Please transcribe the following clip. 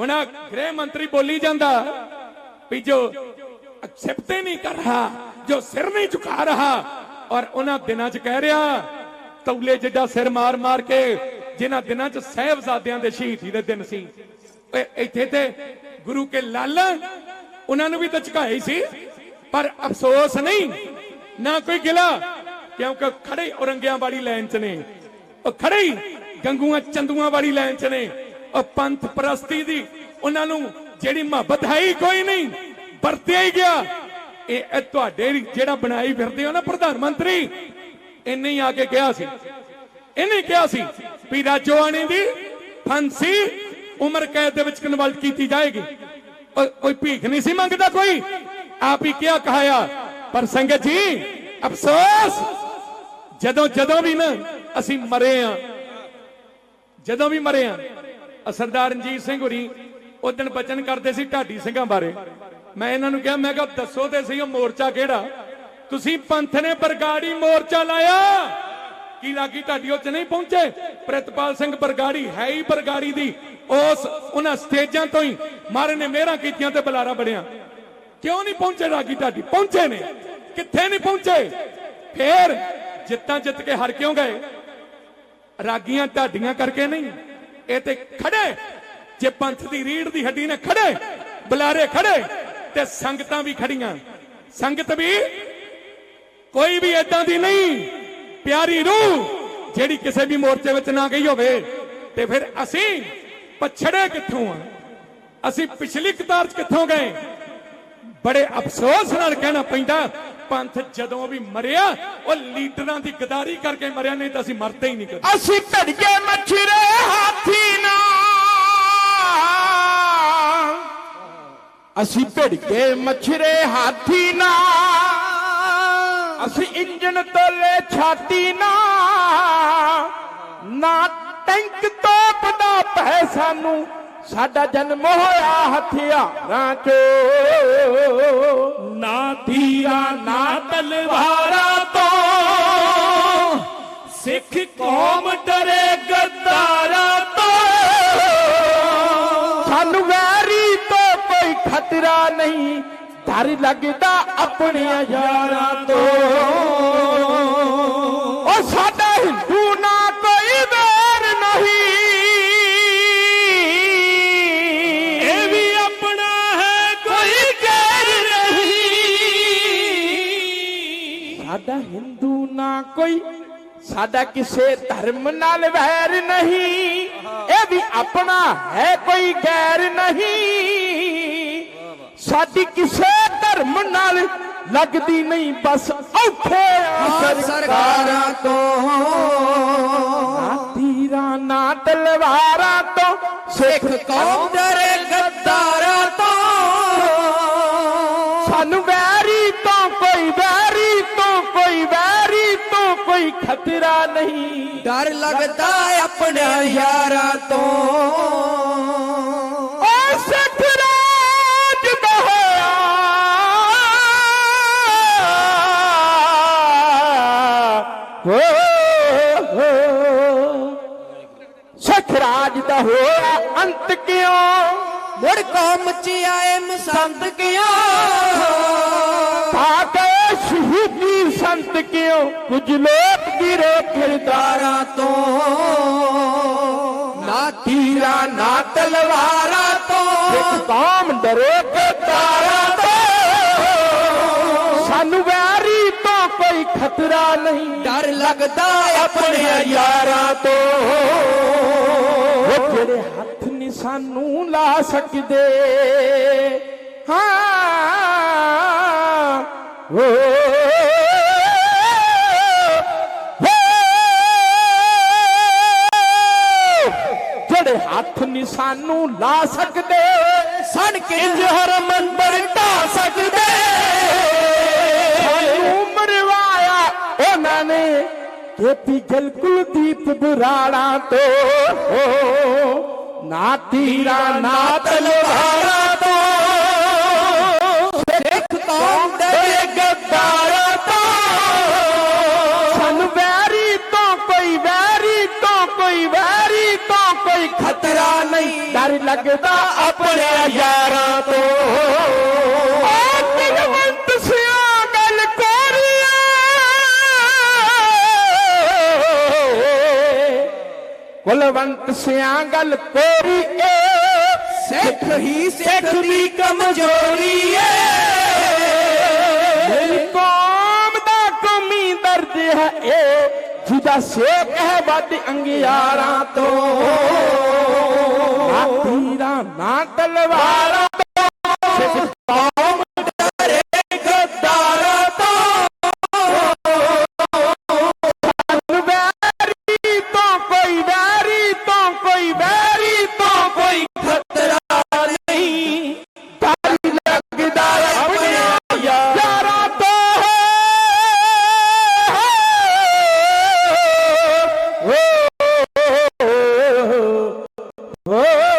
ਹੁਣ ਗ੍ਰਹਿ ਮੰਤਰੀ ਬੋਲੀ ਜਾਂਦਾ ਵੀ ਜੋ ਐਕਸੈਪਟ ਨਹੀਂ ਕਰ ਰਹਾ, ਜੋ ਸਿਰ ਨਹੀਂ ਝੁਕਾ ਰਹਾ ਔਰ ਉਹਨਾਂ ਦਿਨਾਂ 'ਚ ਕਹਿ ਰਿਹਾ, ਤੌਲੇ ਜਿੱਡਾ ਸਿਰ ਮਾਰ ਮਾਰ ਕੇ ਜਿਨ੍ਹਾਂ ਦਿਨਾਂ 'ਚ ਸਹਿਬਜ਼ਾਦਿਆਂ ਦੇ ਸ਼ਹੀਦੀ ਦੇ ਦਿਨ ਸੀ। ਇੱਥੇ ਤੇ ਗੁਰੂ ਕੇ ਲਾਲਾ ਉਹਨਾਂ ਨੂੰ ਵੀ ਤਾਂ ਝੁਕਾਇਆ ਸੀ, ਪਰ ਅਫਸੋਸ ਨਹੀਂ, ਨਾ ਕੋਈ ਗਿਲਾ, ਕਿਉਂਕਿ ਖੜੇ ਔਰੰਗਿਆਂ ਵਾਲੀ ਲਾਈਨ 'ਚ ਨੇ, ਉਹ ਖੜੇ ਗੰਗੂਆਂ ਚੰਦੂਆਂ ਵਾਲੀ ਲਾਈਨ 'ਚ ਨੇ। ਉਹ ਪੰਥ ਪ੍ਰਸਤੀ ਦੀ, ਉਹਨਾਂ ਨੂੰ ਜਿਹੜੀ ਮੁਹੱਬਤ ਹੈ ਹੀ ਕੋਈ ਨਹੀਂ, ਵਰਤਿਆ ਹੀ ਗਿਆ। ਇਹ ਤੁਹਾਡੇ ਜਿਹੜਾ ਬਣਾਈ ਫਿਰਦੇ ਹੋ ਨਾ ਪ੍ਰਧਾਨ ਮੰਤਰੀ, ਇੰਨੇ ਹੀ ਆ ਕੇ ਕਿਹਾ ਸੀ। ਇਹਨੇ ਕਿਹਾ ਸੀ ਵੀ ਰਾਜੋਆਣੀ ਦੀ ਫਾਂਸੀ ਉਮਰ ਕੈਦ ਦੇ ਵਿੱਚ ਕਨਵਰਟ ਕੀਤੀ ਜਾਏਗੀ। ਕੋਈ ਭੀਖ ਨਹੀਂ ਸੀ ਮੰਗਦਾ ਕੋਈ। ਆਪ ਹੀ ਕਿਹਾ, ਕਹਾਇਆ, ਪਰ ਸੰਗਤ ਜੀ, ਅਫਸੋਸ! ਜਦੋਂ ਜਦੋਂ ਵੀ ਨਾ ਅਸੀਂ ਮਰੇ ਆ ਜਦੋਂ ਵੀ ਮਰੇ ਆ ਸਰਦਾਰ ਰਣਜੀਤ ਸਿੰਘ ਹੁਰੀ ਉਹ ਦਿਨ ਬਚਨ ਕਰਦੇ ਸੀ ਢਾਡੀ ਸਿੰਘਾਂ ਬਾਰੇ। ਮੈਂ ਇਹਨਾਂ ਨੂੰ ਕਿਹਾ, ਮੈਂ ਕਿਹਾ, ਦੱਸੋ ਤੇ ਸਹੀ ਉਹ ਮੋਰਚਾ ਕਿਹੜਾ? ਤੁਸੀਂ ਪੰਥ ਨੇ ਬਰਗਾੜੀ ਮੋਰਚਾ ਲਾਇਆ। ਕੀ ਲਾਗੀ ਢਾਡੀ, ਉਹ ਚ ਨਹੀਂ ਪਹੁੰਚੇ? ਪ੍ਰਿਤਪਾਲ ਸਿੰਘ ਬਰਗਾੜੀ ਹੈ ਹੀ ਬਰਗਾੜੀ ਦੀ। ਉਸ ਉਹਨਾਂ ਸਟੇਜਾਂ ਤੋਂ ਹੀ ਮਾਰੇ ਨੇ ਮੇਰਾ ਕੀਤੀਆਂ ਤੇ ਬੁਲਾਰਾ ਬਣਿਆ। ਕਿਉਂ ਨਹੀਂ ਪਹੁੰਚੇ ਰਾਗੀ ਢਾਡੀ? ਪਹੁੰਚੇ ਨੇ। ਕਿੱਥੇ ਨਹੀਂ ਪਹੁੰਚੇ? ਫੇਰ ਜਿੱਤਾਂ ਜਿੱਤ ਕੇ ਹਰ ਕਿਉਂ ਗਏ? ਰਾਗੀਆਂ ਢਾਡੀਆਂ ਕਰਕੇ ਨਹੀਂ। ਇਹ ਤੇ ਖੜੇ। ਜੇ ਪੰਥ ਦੀ ਰੀੜ ਦੀ ਹੱਡੀ ਨੇ ਖੜੇ, ਬੁਲਾਰੇ ਖੜੇ, ਤੇ ਸੰਗਤਾਂ ਵੀ ਖੜੀਆਂ। ਸੰਗਤ ਵੀ ਕੋਈ ਵੀ ਏਦਾਂ ਦੀ ਨਹੀਂ। ਪਿਆਰੀ ਰੂਹ, ਜਿਹੜੀ ਕਿਸੇ ਵੀ ਮੋਰਚੇ ਵਿੱਚ ਨਾ ਗਈ ਹੋਵੇ। ਤੇ ਫਿਰ ਅਸੀਂ ਪਛੜੇ ਕਿੱਥੋਂ ਆ? ਅਸੀਂ ਪਿਛਲੀ ਕਤਾਰ 'ਚ ਕਿੱਥੋਂ ਗਏ? ਬੜੇ ਅਫਸੋਸ ਨਾਲ ਕਹਿਣਾ ਪੈਂਦਾ ਪੰਥ ਜਦੋਂ ਵੀ ਮਰਿਆ, ਉਹ ਲੀਡਰਾਂ ਦੀ ਗਦਾਰੀ ਕਰਕੇ ਮਰਿਆ, ਨਹੀਂ ਤਾਂ ਅਸੀਂ ਮਰਤੇ ਹੀ ਨਹੀਂ ਕਦੇ। ਅਸੀਂ ਭੜਕੇ ਮੱਛਰੇ ਹਾਥੀ ਨਾ ਅਸੀਂ ਭੜਕੇ ਮਛਰੇ ਹਾਥੀ ਨਾ ਅਸੀਂ ਇੰਜਨ ਤੋਲੇ ਛਾਤੀ ਨਾ ਨਾ ਟੈਂਕ ਤੋਪ ਦਾ ਪੈ ਸਾਨੂੰ। ਸਾਡਾ ਜਨਮ ਹੋਇਆ ਹਥਿਆਰਾਂ ਚੋਂ ਨਾ ਤੀਰਾਂ ਨਾ ਤਲਵਾਰਾਂ ਤੋਂ ਸਿੱਖ ਕੌਮ ਡਰੇ ਗੱਦਾਰਾਂ ਤੋਂ। ਸਾਨੂੰ ਵੈਰੀ ਤੋਂ ਕੋਈ ਖਤਰਾ ਨਹੀਂ ਡਰ ਲੱਗਦਾ ਆਪਣੇ ਯਾਰਾਂ ਤੋਂ। ਸਾਡਾ ਹਿੰਦੂ ਨਾ ਕੋਈ ਸਾਡਾ ਕਿਸੇ ਧਰਮ ਨਾਲ ਵੈਰ ਨਹੀਂ। ਇਹ ਵੀ ਆਪਣਾ ਹੈ ਕੋਈ ਗੈਰ ਨਹੀਂ। ਸਾਡੀ ਕਿਸੇ ਧਰਮ ਨਾਲ ਲੱਗਦੀ ਨਹੀਂ ਬਸ ਔਖੇ ਸਰਕਾਰਾਂ। ਤੋਂ। ਤੀਰਾਂ ਨਾ ਤਲਵਾਰਾਂ ਤੋਂ ਸਿੱਖ ਕੌਮ ਡਰੇ ਗੱਦਾਰਾਂ ਖਤਰਾ ਨਹੀਂ। ਡਰ ਲੱਗਦਾ ਆਪਣੇ ਯਾਰਾਂ ਤੋਂ। ਓ ਸਿੱਖ ਰਾਜ ਬਹਾਇਆ ਹੋ ਸਿੱਖ ਰਾਜ ਦਾ ਹੋਇਆ ਅੰਤ ਕਿਉਂ? ਮੁੜ ਕੌਮ ਚ ਆਏ ਮਸੰਤ ਕਿਉਂ? ਕਿਉਂ? ਕੁਝ ਲੋਕ ਗਿਰੇ ਕਿਰਦਾਰਾਂ ਤੋਂ। ਨਾ ਤੀਰਾ ਨਾ ਤਲਵਾਰਾਂ ਤੋਂ। ਇੱਕ ਕੌਮ ਡਰੇ ਕਿਰਦਾਰਾਂ ਤੋਂ। ਸਾਨੂੰ ਵੈਰੀ ਤੋਂ ਕੋਈ ਖਤਰਾ ਨਹੀਂ। ਡਰ ਲੱਗਦਾ ਆਪਣੇ ਯਾਰਾਂ ਤੋਂ। ਉਹ ਜਿਹੜੇ ਹੱਥ ਨਹੀਂ ਸਾਨੂੰ ਲਾ ਸਕਦੇ। ਹਾਂ। ਓ ਸਾਨੂੰ ਲਾ ਸਕਦੇ? ਸੜ ਕੇ ਜਹਰ ਮੰਦਰ ਢਾ ਸਕਦੇ? ਸਾਨੂੰ ਮਰਵਾਇਆ ਉਹਨਾਂ ਨੇ ਕੇਪੀ ਗਲ ਕੁਲਦੀਪ ਬੁਰਾੜਾ ਤੋਂ। ਨਾ ਤੀਰਾ ਨਾ ਤਲਵਾਰਾਂ ਤੋਂ। ਕੋਈ ਖਤਰਾ ਨਹੀਂ। ਡਰ ਲੱਗਦਾ ਆਪਣੇ ਯਾਰਾਂ ਤੋਂ। ਜਗਵੰਤ ਸਿਆ ਗੱਲ ਕੋਰੀਏ ਕੁਲਵੰਤ ਸਿਆ ਗੱਲ ਕੋਰੀਏ। ਸਿੱਖ ਹੀ ਸਿੱਖ ਦੀ ਕਮਜ਼ੋਰੀ ਜਿਹਦਾ ਸੇਕ ਹੈ ਵੱਡ ਅੰਗਿਆਰਾਂ ਤੋਂ। ਨਾ ਤੀਰਾਂ ਨਾ ਤਲਵਾਰਾਂ ਓ ਓ